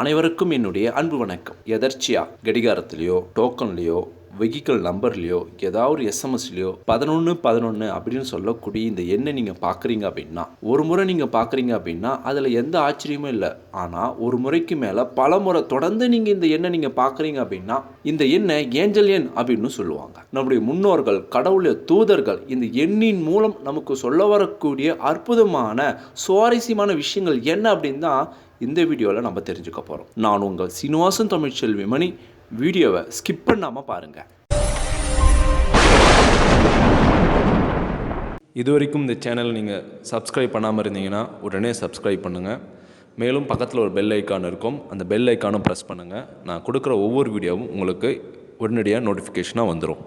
அனைவருக்கும் என்னுடைய அன்பு வணக்கம். எதர்ச்சியா? கடிகாரத்திலேயோ டோக்கன்லேயோ வெஹிக்கிள் நம்பர்லேயோ ஏதாவது ஒரு எஸ்எம்எஸ்லையோ பதினொன்று பதினொன்று அப்படின்னு சொல்லக்கூடிய இந்த எண்ணை நீங்கள் பார்க்குறீங்க அப்படின்னா ஒரு முறை நீங்கள் பார்க்குறீங்க அப்படின்னா அதில் எந்த ஆச்சரியமும் இல்லை. ஆனால் ஒரு முறைக்கு மேலே பல முறை தொடர்ந்து நீங்கள் இந்த எண்ணை நீங்கள் பார்க்குறீங்க அப்படின்னா இந்த எண்ணை ஏஞ்சல் எண் அப்படின்னு சொல்லுவாங்க. நம்முடைய முன்னோர்கள் கடவுளுடைய தூதர்கள் இந்த எண்ணின் மூலம் நமக்கு சொல்ல வரக்கூடிய அற்புதமான சுவாரஸ்யமான விஷயங்கள் என்ன அப்படின்னு தான் இந்த வீடியோவில் நம்ம தெரிஞ்சுக்க போகிறோம் நான் உங்கள் சீனிவாசன் தமிழ்ச்செல்வி மணி. வீடியோவை ஸ்கிப் பண்ணாமல் பாருங்கள் இது வரைக்கும் இந்த சேனலை நீங்கள் சப்ஸ்கிரைப் பண்ணாமல் இருந்தீங்கன்னா உடனே சப்ஸ்கிரைப் பண்ணுங்கள் மேலும் பக்கத்தில் ஒரு பெல் ஐக்கான் இருக்கும். அந்த பெல் ஐக்கானும் ப்ரெஸ் பண்ணுங்கள் நான் கொடுக்குற ஒவ்வொரு வீடியோவும் உங்களுக்கு உடனடியாக நோட்டிஃபிகேஷனாக வந்துடும்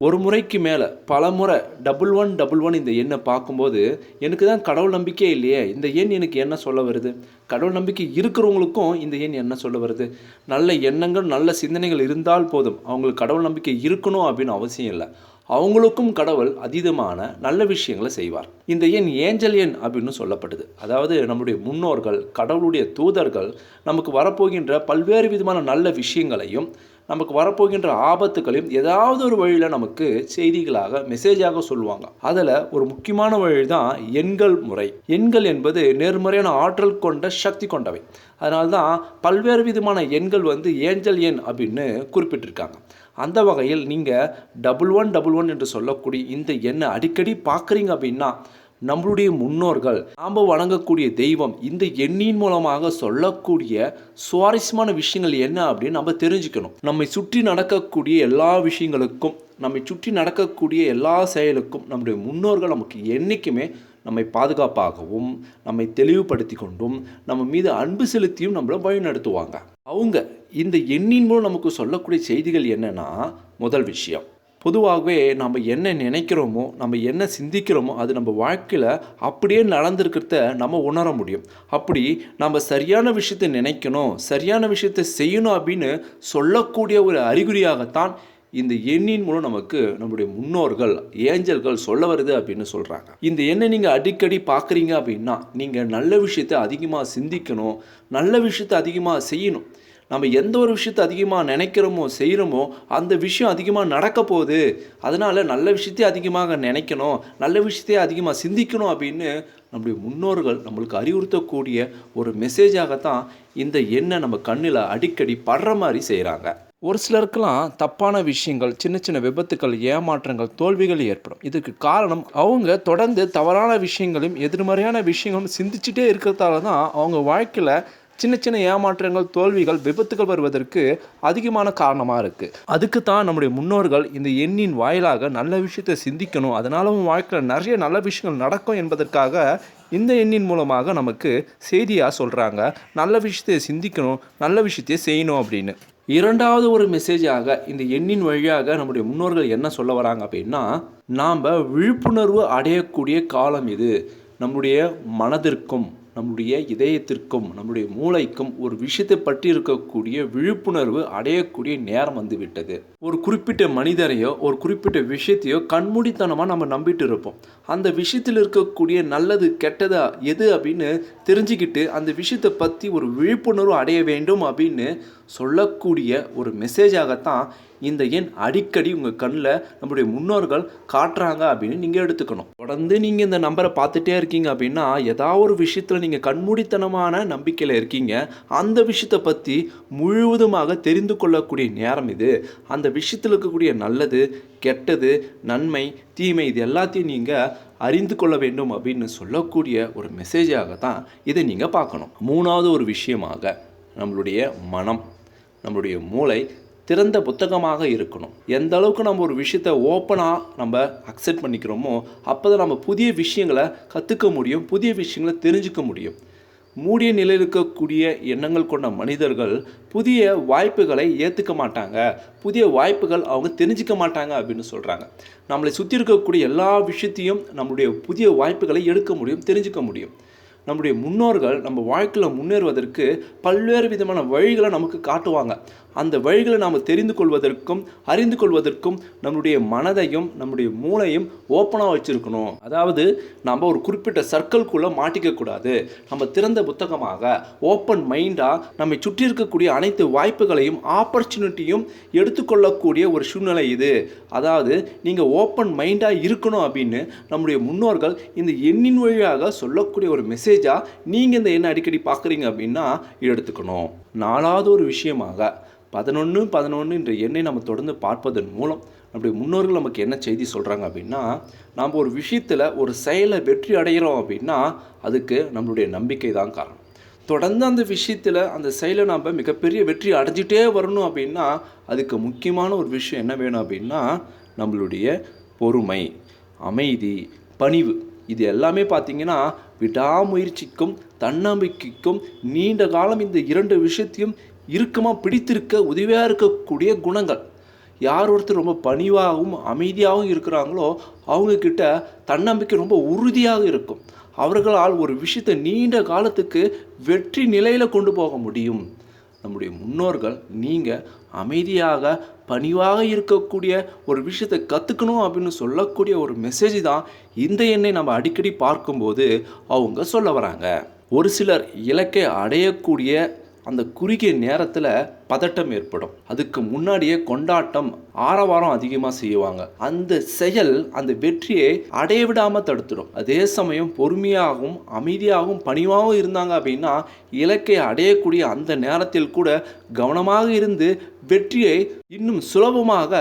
ஒரு முறைக்கு மேலே பல முறை டபுள் ஒன் டபுள் ஒன் இந்த எண்ணை பார்க்கும்போது எனக்கு தான் கடவுள் நம்பிக்கையே இல்லையே. இந்த எண் எனக்கு என்ன சொல்ல வருது? கடவுள் நம்பிக்கை இருக்கிறவங்களுக்கும் இந்த எண் என்ன சொல்ல வருது? நல்ல எண்ணங்கள் நல்ல சிந்தனைகள் இருந்தால் போதும். அவங்களுக்கு கடவுள் நம்பிக்கை இருக்கணும் அப்படின்னு அவசியம் இல்லை. அவங்களுக்கும் கடவுள் அதீதமான நல்ல விஷயங்களை செய்வார். இந்த எண் ஏஞ்சல் எண் அப்படின்னு சொல்லப்படுது. அதாவது நம்முடைய முன்னோர்கள் கடவுளுடைய தூதர்கள் நமக்கு வரப்போகின்ற பல்வேறு விதமான நல்ல விஷயங்களையும் நமக்கு வரப்போகின்ற ஆபத்துகளையும் ஏதாவது ஒரு வழியில் நமக்கு செய்திகளாக மெசேஜாக சொல்லுவாங்க. அதில் ஒரு முக்கியமான வழி தான் எண்கள் முறை. எண்கள் என்பது நேர்மறையான ஆற்றல் கொண்ட சக்தி கொண்டவை. அதனால தான் பல்வேறு விதமான எண்கள் வந்து ஏஞ்சல் எண் அப்படின்னு குறிப்பிட்டிருக்காங்க. அந்த வகையில் நீங்கள் டபுள் ஒன் டபுள் ஒன் என்று சொல்லக்கூடிய இந்த எண்ணை அடிக்கடி பார்க்குறீங்க அப்படின்னா நம்மளுடைய முன்னோர்கள் நாம் வணங்கக்கூடிய தெய்வம் இந்த எண்ணின் மூலமாக சொல்லக்கூடிய சுவாரஸ்யமான விஷயங்கள் என்ன அப்படின்னு நம்ம தெரிஞ்சுக்கணும். நம்மை சுற்றி நடக்கக்கூடிய எல்லா விஷயங்களுக்கும் நம்மை சுற்றி நடக்கக்கூடிய எல்லா செயலுக்கும் நம்முடைய முன்னோர்கள் நமக்கு என்றைக்குமே நம்மை பாதுகாப்பாகவும் நம்மை தெளிவுபடுத்தி கொண்டும் நம்ம மீது அன்பு செலுத்தியும் நம்மளை வழிநடத்துவாங்க. அவங்க இந்த எண்ணின் மூலம் நமக்கு சொல்லக்கூடிய செய்திகள் என்னன்னா முதல் விஷயம். பொதுவாகவே நம்ம என்ன நினைக்கிறோமோ நம்ம என்ன சிந்திக்கிறோமோ அது நம்ம வாழ்க்கையில் அப்படியே நடந்திருக்கிறத நம்ம உணர முடியும். அப்படி நம்ம சரியான விஷயத்தை நினைக்கணும் சரியான விஷயத்தை செய்யணும் அப்படின்னு சொல்லக்கூடிய ஒரு அறிகுறியாகத்தான் இந்த எண்ணின் மூலம் நமக்கு நம்முடைய முன்னோர்கள் ஏஞ்சல்கள் சொல்ல வருது அப்படின்னு சொல்கிறாங்க இந்த எண்ணை நீங்கள் அடிக்கடி பார்க்குறீங்க அப்படின்னா நீங்கள் நல்ல விஷயத்தை அதிகமாக சிந்திக்கணும் நல்ல விஷயத்தை அதிகமாக செய்யணும். நம்ம எந்த ஒரு விஷயத்தை அதிகமாக நினைக்கிறோமோ செய்கிறோமோ அந்த விஷயம் அதிகமாக நடக்க போகுது. அதனால் நல்ல விஷயத்தையே அதிகமாக நினைக்கணும் நல்ல விஷயத்தையே அதிகமாக சிந்திக்கணும் அப்படின்னு நம்முடைய முன்னோர்கள் நம்மளுக்கு அறிவுறுத்தக்கூடிய ஒரு மெசேஜாகத்தான் இந்த எண்ணெய் நம்ம கண்ணில் அடிக்கடி படுற மாதிரி செய்கிறாங்க ஒரு சிலருக்கெல்லாம் தப்பான விஷயங்கள் சின்ன சின்ன விபத்துக்கள் ஏமாற்றங்கள் தோல்விகள் ஏற்படும். இதுக்கு காரணம் அவங்க தொடர்ந்து தவறான விஷயங்களையும் எதிர்மறையான விஷயங்களும் சிந்திச்சுட்டே இருக்கிறதால தான் அவங்க வாழ்க்கையில் சின்ன சின்ன ஏமாற்றங்கள் தோல்விகள் விபத்துகள் வருவதற்கு அதிகமான காரணமாக இருக்குது அதுக்கு தான் நம்முடைய முன்னோர்கள் இந்த எண்ணின் வாயிலாக நல்ல விஷயத்தை சிந்திக்கணும். அதனால உன் வாழ்க்கையில் நிறைய நல்ல விஷயங்கள் நடக்கும் என்பதற்காக இந்த எண்ணின் மூலமாக நமக்கு செய்தியாக சொல்கிறாங்க நல்ல விஷயத்தை சிந்திக்கணும் நல்ல விஷயத்தையே செய்யணும் அப்படின்னு. இரண்டாவது ஒரு மெசேஜாக இந்த எண்ணின் வழியாக நம்முடைய முன்னோர்கள் என்ன சொல்ல வராங்க அப்படின்னா நாம் விழிப்புணர்வு அடையக்கூடிய காலம் இது. நம்முடைய மனதிற்கும் நம்முடைய இதயத்திற்கும் நம்முடைய மூளைக்கும் ஒரு விஷயத்தை பற்றி இருக்கக்கூடிய விழிப்புணர்வு அடையக்கூடிய நேரம் வந்துவிட்டது. ஒரு குறிப்பிட்ட மனிதரையோ ஒரு குறிப்பிட்ட விஷயத்தையோ கண்மூடித்தனமாக நம்ம நம்பிட்டு இருப்போம். அந்த விஷயத்தில் இருக்கக்கூடிய நல்லது கெட்டதா எது அப்படின்னு தெரிஞ்சுக்கிட்டு அந்த விஷயத்தை பற்றி ஒரு விழிப்புணர்வு அடைய வேண்டும் அப்படின்னு சொல்லக்கூடிய ஒரு மெசேஜாகத்தான் இந்த எண் அடிக்கடி உங்கள் கண்ணில் நம்முடைய முன்னோர்கள் காட்டுறாங்க அப்படின்னு நீங்கள் எடுத்துக்கணும். தொடர்ந்து நீங்கள் இந்த நம்பரை பார்த்துட்டே இருக்கீங்க அப்படின்னா ஏதாவது ஒரு விஷயத்தில் நீங்கள் கண்மூடித்தனமான நம்பிக்கையில் இருக்கீங்க அந்த விஷயத்தை பற்றி முழுவதுமாக தெரிந்து கொள்ளக்கூடிய நேரம் இது. அந்த விஷயத்தில் இருக்கக்கூடிய நல்லது கெட்டது நன்மை தீமை இது எல்லாத்தையும் நீங்கள் அறிந்து கொள்ள வேண்டும் அப்படின்னு சொல்லக்கூடிய ஒரு மெசேஜாக தான் இதை நீங்கள் பார்க்கணும். மூணாவது ஒரு விஷயமாக நம்மளுடைய மனம். நம்மளுடைய மூளை திறந்த புத்தகமாக இருக்கணும். எந்த அளவுக்கு நம்ம ஒரு விஷயத்த ஓப்பனாக நம்ம அக்செப்ட் பண்ணிக்கிறோமோ அப்போ தான் நம்ம புதிய விஷயங்களை கற்றுக்க முடியும் புதிய விஷயங்களை தெரிஞ்சுக்க முடியும். மூடிய நிலையில் இருக்கக்கூடிய எண்ணங்கள் கொண்ட மனிதர்கள் புதிய வாய்ப்புகளை ஏற்றுக்க மாட்டாங்க. புதிய வாய்ப்புகள் அவங்க தெரிஞ்சுக்க மாட்டாங்க அப்படின்னு சொல்கிறாங்க நம்மளை சுற்றி இருக்கக்கூடிய எல்லா விஷயத்தையும் நம்மளுடைய புதிய வாய்ப்புகளை எடுக்க முடியும் தெரிஞ்சுக்க முடியும். நம்முடைய முன்னோர்கள் நம்ம வாழ்க்கையில் முன்னேறுவதற்கு பல்வேறு விதமான வழிகளை நமக்கு காட்டுவாங்க. அந்த வழிகளை நாம் தெரிந்து கொள்வதற்கும் அறிந்து கொள்வதற்கும் நம்முடைய மனதையும் நம்முடைய மூளையும் ஓப்பனாக வச்சுருக்கணும். அதாவது நம்ம ஒரு குறிப்பிட்ட சர்க்கிள்குள்ளே மாட்டிக்கக்கூடாது நம்ம திறந்த புத்தகமாக ஓப்பன் மைண்டாக நம்மை சுற்றி இருக்கக்கூடிய அனைத்து வாய்ப்புகளையும் ஆப்பர்ச்சுனிட்டியும் எடுத்துக்கொள்ளக்கூடிய ஒரு சூழ்நிலை இது. அதாவது நீங்கள் ஓப்பன் மைண்டாக இருக்கணும் அப்படின்னு நம்முடைய முன்னோர்கள் இந்த எண்ணின் வழியாக சொல்லக்கூடிய ஒரு மெசேஜ் மெசேஜாக நீங்கள் இந்த எண்ணை அடிக்கடி பார்க்குறீங்க அப்படின்னா எடுத்துக்கணும். நாலாவது ஒரு விஷயமாக பதினொன்று பதினொன்று என்ற எண்ணை நம்ம தொடர்ந்து பார்ப்பதன் மூலம் நம்முடைய முன்னோர்கள் நமக்கு என்ன செய்தி சொல்கிறாங்க அப்படின்னா நாம் ஒரு விஷயத்தில் ஒரு செயலை வெற்றி அடைகிறோம் அப்படின்னா அதுக்கு நம்மளுடைய நம்பிக்கை தான் காரணம். தொடர்ந்து அந்த விஷயத்தில் அந்த செயலை நாம் மிகப்பெரிய வெற்றி அடைஞ்சிட்டே வரணும் அப்படின்னா அதுக்கு முக்கியமான ஒரு விஷயம் என்ன வேணும் அப்படின்னா நம்மளுடைய பொறுமை அமைதி பணிவு. இது எல்லாமே பார்த்தீங்கன்னா விடாமுயற்சிக்கும் தன்னம்பிக்கைக்கும் நீண்ட காலம் இந்த இரண்டு விஷயத்தையும் இறுக்கமாக பிடித்திருக்க உதவியாக இருக்கக்கூடிய குணங்கள். யார் ஒருத்தர் ரொம்ப பணிவாகவும் அமைதியாகவும் இருக்கிறாங்களோ அவங்கக்கிட்ட தன்னம்பிக்கை ரொம்ப உறுதியாக இருக்கும். அவர்களால் ஒரு விஷயத்தை நீண்ட காலத்துக்கு வெற்றி நிலையில் கொண்டு போக முடியும். நம்முடைய முன்னோர்கள் நீங்கள் அமைதியாக பணிவாக இருக்கக்கூடிய ஒரு விஷயத்தை கற்றுக்கணும் அப்படின்னு சொல்லக்கூடிய ஒரு மெசேஜ் தான் இந்த எண்ணை நம்ம அடிக்கடி பார்க்கும்போது அவங்க சொல்ல வராங்க. ஒரு சிலர் இலக்கை அடையக்கூடிய அந்த குறுகிய நேரத்தில் பதட்டம் ஏற்படும். அதுக்கு முன்னாடியே கொண்டாட்டம் ஆரவாரம் அதிகமாக செய்வாங்க. அந்த செயல் அந்த வெற்றியை அடைய விடாமல் தடுத்துடும். அதே சமயம் பொறுமையாகவும் அமைதியாகவும் பணிவாகவும் இருந்தாங்க அப்படின்னா இலக்கை அடையக்கூடிய அந்த நேரத்தில் கூட கவனமாக இருந்து வெற்றியை இன்னும் சுலபமாக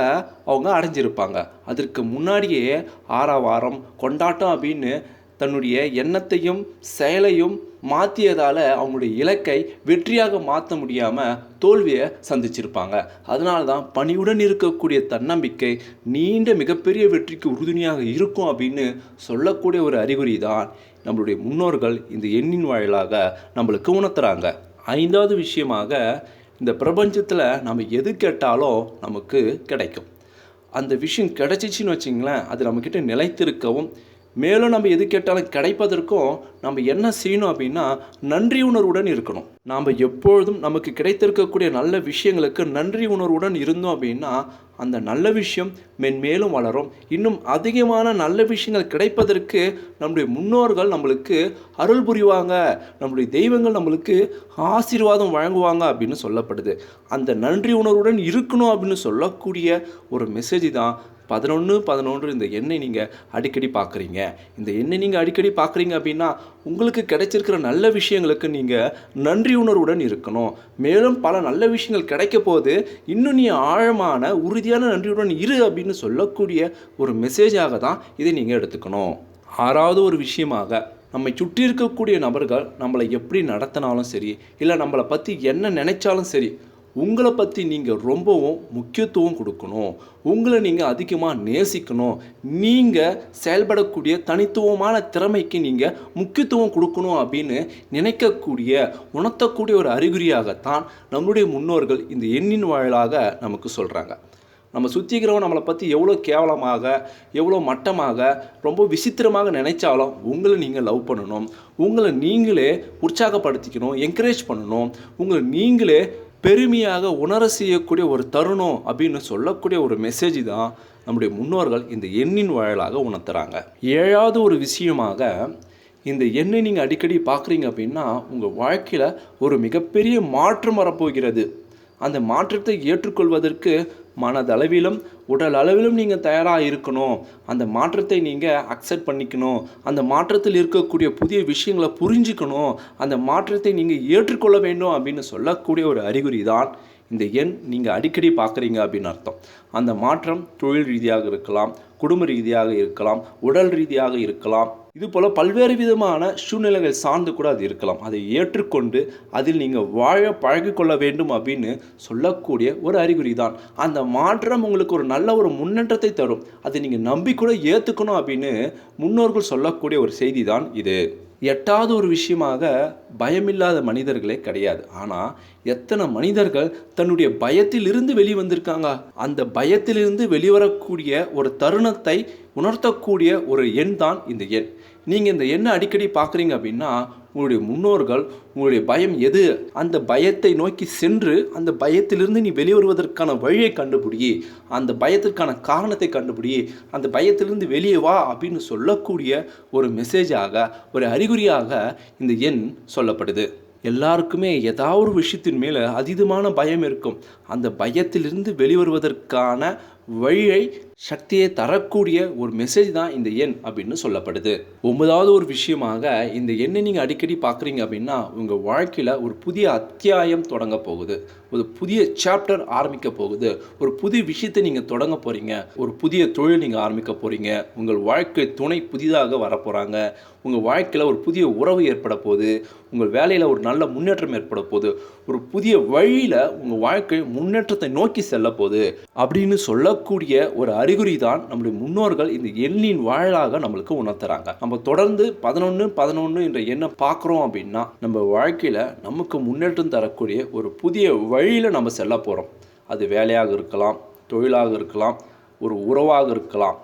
அவங்க அடைஞ்சிருப்பாங்க. அதற்கு முன்னாடியே ஆரவாரம் கொண்டாட்டம் அப்படின்னு தன்னுடைய எண்ணத்தையும் செயலையும் மாற்றியதால் அவங்களுடைய இலக்கை வெற்றியாக மாற்ற முடியாமல் தோல்வியை சந்திச்சிருப்பாங்க. அதனால தான் பணியுடன் இருக்கக்கூடிய தன்னம்பிக்கை நீண்ட மிகப்பெரிய வெற்றிக்கு உறுதுணையாக இருக்கும் அப்படின்னு சொல்லக்கூடிய ஒரு அறிகுறி தான் நம்மளுடைய முன்னோர்கள் இந்த எண்ணின் வாயிலாக நம்மளுக்கு உணர்த்துறாங்க. ஐந்தாவது விஷயமாக இந்த பிரபஞ்சத்தில் நம்ம எது கேட்டாலும் நமக்கு கிடைக்கும். அந்த விஷயம் கிடைச்சிச்சின்னு வச்சிங்களேன் அது நம்மக்கிட்ட நிலைத்திருக்கவும் மேலும் நம்ம எது கேட்டாலும் கிடைப்பதற்கும் நம்ம என்ன செய்யணும் அப்படின்னா நன்றி உணர்வுடன் இருக்கணும். நாம் எப்பொழுதும் நமக்கு கிடைத்திருக்கக்கூடிய நல்ல விஷயங்களுக்கு நன்றி உணர்வுடன் இருந்தோம் அப்படின்னா அந்த நல்ல விஷயம் மென்மேலும் வளரும். இன்னும் அதிகமான நல்ல விஷயங்கள் கிடைப்பதற்கு நம்முடைய முன்னோர்கள் நம்மளுக்கு அருள் புரிவாங்க. நம்முடைய தெய்வங்கள் நம்மளுக்கு ஆசீர்வாதம் வழங்குவாங்க அப்படின்னு சொல்லப்படுது. அந்த நன்றி உணர்வுடன் இருக்கணும் அப்படின்னு சொல்லக்கூடிய ஒரு மெசேஜ் தான் பதினொன்று பதினொன்று இந்த எண்ணெய் நீங்கள் அடிக்கடி பார்க்குறீங்க. இந்த எண்ணெய் நீங்கள் அடிக்கடி பார்க்குறீங்க அப்படின்னா உங்களுக்கு கிடைச்சிருக்கிற நல்ல விஷயங்களுக்கு நீங்கள் நன்றி உணர்வுடன் இருக்கணும். மேலும் பல நல்ல விஷயங்கள் கிடைக்க போது இன்னும் நீ ஆழமான உறுதியான நன்றியுடன் இரு அப்படின்னு சொல்லக்கூடிய ஒரு மெசேஜாக தான் இதை நீங்கள் எடுத்துக்கணும். ஆறாவது ஒரு விஷயமாக நம்மை சுற்றி இருக்கக்கூடிய நபர்கள் நம்மளை எப்படி நடத்தினாலும் சரி இல்லை நம்மளை பற்றி என்ன நினைச்சாலும் சரி உங்களை பற்றி நீங்கள் ரொம்பவும் முக்கியத்துவம் கொடுக்கணும். உங்களை நீங்கள் அதிகமாக நேசிக்கணும். நீங்கள் செயல்படக்கூடிய தனித்துவமான திறமைக்கு நீங்கள் முக்கியத்துவம் கொடுக்கணும் அப்படின்னு நினைக்கக்கூடிய உணர்த்தக்கூடிய ஒரு அறிகுறியாகத்தான் நம்முடைய முன்னோர்கள் இந்த எண்ணின் வாயிலாக நமக்கு சொல்கிறாங்க நம்ம சுற்றிக்கிறவங்க நம்மளை பற்றி எவ்வளோ கேவலமாக எவ்வளோ மட்டமாக ரொம்ப விசித்திரமாக நினைச்சாலும் உங்களை நீங்கள் லவ் பண்ணணும். உங்களை நீங்களே உற்சாகப்படுத்திக்கணும் என்கரேஜ் பண்ணணும். உங்களை நீங்களே பெருமையாக உணர செய்யக்கூடிய ஒரு தருணம் அப்படின்னு சொல்லக்கூடிய ஒரு மெசேஜ் தான் நம்முடைய முன்னோர்கள் இந்த எண்ணின் வாயிலாக உணர்த்துறாங்க. ஏழாவது ஒரு விஷயமாக இந்த எண்ணை நீங்கள் அடிக்கடி பார்க்குறீங்க அப்படின்னா உங்கள் வாழ்க்கையில் ஒரு மிகப்பெரிய மாற்றம் வரப்போகிறது. அந்த மாற்றத்தை ஏற்றுக்கொள்வதற்கு மனதளவிலும் உடல் அளவிலும் நீங்கள் தயாராக இருக்கணும். அந்த மாற்றத்தை நீங்கள் அக்செப்ட் பண்ணிக்கணும். அந்த மாற்றத்தில் இருக்கக்கூடிய புதிய விஷயங்களை புரிஞ்சுக்கணும். அந்த மாற்றத்தை நீங்கள் ஏற்றுக்கொள்ள வேண்டும் அப்படின்னு சொல்லக்கூடிய ஒரு அறிகுறி தான் இந்த எண். நீங்கள் அடிக்கடி பார்க்குறீங்க அப்படின்னு அர்த்தம். அந்த மாற்றம் தொழில் ரீதியாக இருக்கலாம் குடும்ப ரீதியாக இருக்கலாம் உடல் ரீதியாக இருக்கலாம் இதுபோல் பல்வேறு விதமான சூழ்நிலைகள் சார்ந்து கூட அது இருக்கலாம். அதை ஏற்றுக்கொண்டு அதில் நீங்கள் வாழ பழகிக்கொள்ள வேண்டும் அப்படின்னு சொல்லக்கூடிய ஒரு அறிகுறி தான் அந்த மாற்றம் உங்களுக்கு ஒரு நல்ல ஒரு முன்னேற்றத்தை தரும். அதை நீங்கள் நம்பிக்கூட ஏற்றுக்கணும் அப்படின்னு முன்னோர்கள் சொல்லக்கூடிய ஒரு செய்தி தான் இது. எட்டாவது ஒரு விஷயமாக பயமில்லாத மனிதர்களே கிடையாது. ஆனால் எத்தனை மனிதர்கள் தன்னுடைய பயத்திலிருந்து வெளிவந்திருக்காங்க? அந்த பயத்திலிருந்து வெளிவரக்கூடிய ஒரு தருணத்தை உணர்த்தக்கூடிய ஒரு எண் தான் இந்த எண். நீங்கள் இந்த எண்ணை அடிக்கடி பார்க்குறீங்க அப்படின்னா உங்களுடைய முன்னோர்கள் உங்களுடைய பயம் எது? அந்த பயத்தை நோக்கி சென்று அந்த பயத்திலிருந்து நீ வெளிவருவதற்கான வழியை கண்டுபிடி. அந்த பயத்திற்கான காரணத்தை கண்டுபிடி. அந்த பயத்திலிருந்து வெளியே வா அப்படின்னு சொல்லக்கூடிய ஒரு மெசேஜாக ஒரு அறிகுறியாக இந்த எண் சொல்லப்படுது. எல்லாருக்குமே ஏதாவது ஒரு விஷயத்தின் மேலே அதீதமான பயம் இருக்கும். அந்த பயத்திலிருந்து வெளிவருவதற்கான வழியை சக்தியை தரக்கூடிய ஒரு மெசேஜ் தான் இந்த எண் அப்படின்னு சொல்லப்படுது. ஒன்பதாவது ஒரு விஷயமாக இந்த எண்ணை நீங்கள் அடிக்கடி பார்க்குறீங்க அப்படின்னா உங்கள் வாழ்க்கையில் ஒரு புதிய அத்தியாயம் தொடங்க போகுது. ஒரு புதிய சாப்டர் ஆரம்பிக்க போகுது. ஒரு புதிய விஷயத்தை நீங்கள் தொடங்க போகிறீங்க ஒரு புதிய தொழில் நீங்கள் ஆரம்பிக்க போகிறீங்க உங்கள் வாழ்க்கை துணை புதிதாக வரப்போகிறாங்க உங்கள் வாழ்க்கையில் ஒரு புதிய உறவு ஏற்பட போகுது. உங்கள் வேலையில் ஒரு நல்ல முன்னேற்றம் ஏற்பட போகுது. ஒரு புதிய வழியில் உங்கள் வாழ்க்கை முன்னேற்றத்தை நோக்கி செல்ல போகுது. அப்படின்னு சொல்லக்கூடிய ஒரு அறிகுறி தான் நம்முடைய முன்னோர்கள் இந்த எண்ணின் வாழலாக நம்மளுக்கு உணர்த்துறாங்க. நம்ம தொடர்ந்து பதினொன்று பதினொன்று என்ற எண்ணை பார்க்குறோம் அப்படின்னா நம்ம வாழ்க்கையில் நமக்கு முன்னேற்றம் தரக்கூடிய ஒரு புதிய வழியில் நம்ம செல்ல போகிறோம் அது வேலையாக இருக்கலாம் தொழிலாக இருக்கலாம் ஒரு உறவாக இருக்கலாம்.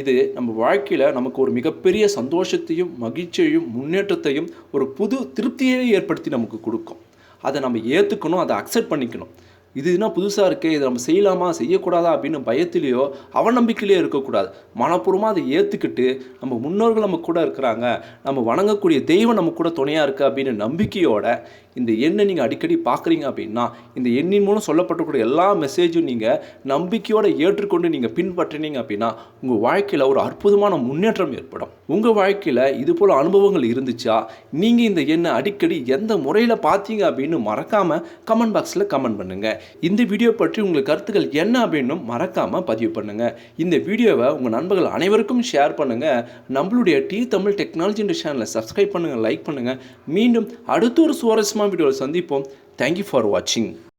இது நம்ம வாழ்க்கையில் நமக்கு ஒரு மிகப்பெரிய சந்தோஷத்தையும் மகிழ்ச்சியையும் முன்னேற்றத்தையும் ஒரு புது திருப்தியை ஏற்படுத்தி நமக்கு கொடுக்கும். அதை நம்ம ஏற்றுக்கணும் அதை அக்செப்ட் பண்ணிக்கணும். இது என்ன புதுசாக இருக்கே? இதை நம்ம செய்யலாமா? செய்யக்கூடாதா? அப்படின்னு பயத்திலேயோ அவநம்பிக்கையிலேயோ இருக்கக்கூடாது. மனப்பூர்வமாக அதை ஏற்றுக்கிட்டு நம்ம முன்னோர்கள் நம்ம கூட இருக்கிறாங்க. நம்ம வணங்கக்கூடிய தெய்வம் நம்ம கூட துணையாக இருக்குது அப்படின்னு நம்பிக்கையோட இந்த எண்ணை நீங்கள் அடிக்கடி பார்க்குறீங்க அப்படின்னா இந்த எண்ணின் மூலம் சொல்லப்பட்டக்கூடிய எல்லா மெசேஜும் நீங்கள் நம்பிக்கையோடு ஏற்றுக்கொண்டு நீங்கள் பின்பற்றினீங்க அப்படின்னா உங்கள் வாழ்க்கையில் ஒரு அற்புதமான முன்னேற்றம் ஏற்படும். உங்கள் வாழ்க்கையில் இது போல் அனுபவங்கள் இருந்துச்சா? நீங்கள் இந்த எண்ணை அடிக்கடி எந்த முறையில் பார்த்தீங்க அப்படின்னு மறக்காமல் கமெண்ட் பாக்ஸில் கமெண்ட் பண்ணுங்கள் இந்த வீடியோ பற்றி உங்கள் கருத்துக்கள் என்ன அப்படின்னு மறக்காமல் பதிவு பண்ணுங்கள் இந்த வீடியோவை உங்கள் நண்பர்கள் அனைவருக்கும் ஷேர் பண்ணுங்கள் நம்மளுடைய டி தமிழ் டெக்னாலஜி சேனலை சப்ஸ்கிரைப் பண்ணுங்கள் லைக் பண்ணுங்கள் மீண்டும் அடுத்த ஒரு சுவாரஸ்யமான வீடியோவில் சந்திப்போம். தேங்க்யூ ஃபார் வாட்சிங்